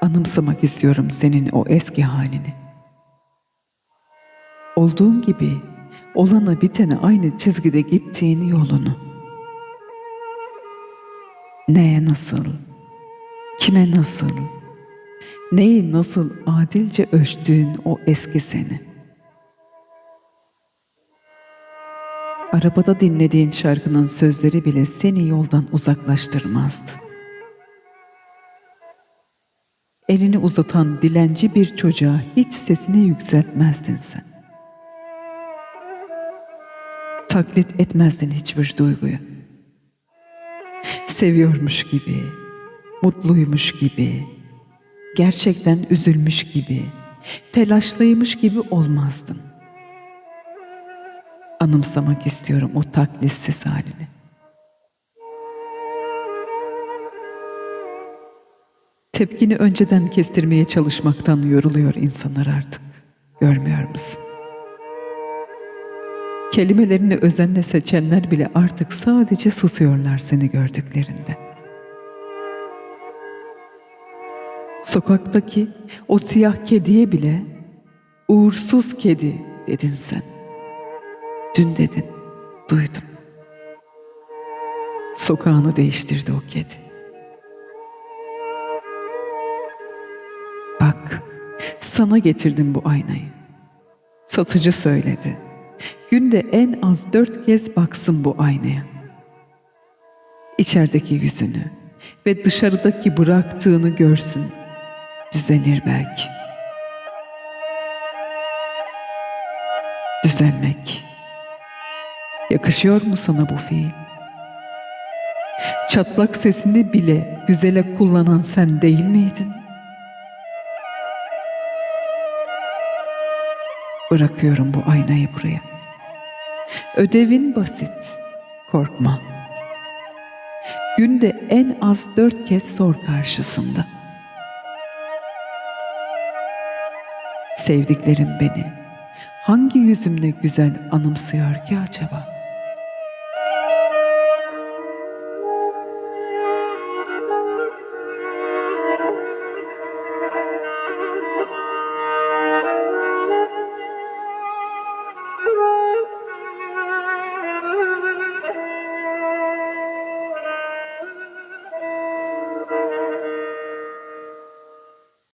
Anımsamak istiyorum senin o eski halini. Olduğun gibi olana bitene aynı çizgide gittiğin yolunu. Neye nasıl, kime nasıl, neyi nasıl adilce ölçtüğün o eski seni. Arabada dinlediğin şarkının sözleri bile seni yoldan uzaklaştırmazdı. Elini uzatan dilenci bir çocuğa hiç sesini yükseltmezdin sen. Taklit etmezdin hiçbir duyguyu. Seviyormuş gibi, mutluymuş gibi, gerçekten üzülmüş gibi, telaşlıymış gibi olmazdın. Anımsamak istiyorum o taklitsiz halini. Tepkini önceden kestirmeye çalışmaktan yoruluyor insanlar artık. Görmüyor musun? Kelimelerini özenle seçenler bile artık sadece susuyorlar seni gördüklerinde. Sokaktaki o siyah kediye bile uğursuz kedi dedin sen. Dün dedin, duydum. Sokağını değiştirdi o kedi. Sana getirdim bu aynayı. Satıcı söyledi. Günde en az dört kez baksın bu aynaya. İçerideki yüzünü ve dışarıdaki bıraktığını görsün. Düzelir belki. Düzelmek. Yakışıyor mu sana bu fiil? Çatlak sesini bile güzele kullanan sen değil miydin? Bırakıyorum bu aynayı buraya. Ödevin basit. Korkma. Günde en az dört kez sor karşısında. Sevdiklerim beni hangi yüzümle güzel anımsıyor ki acaba?''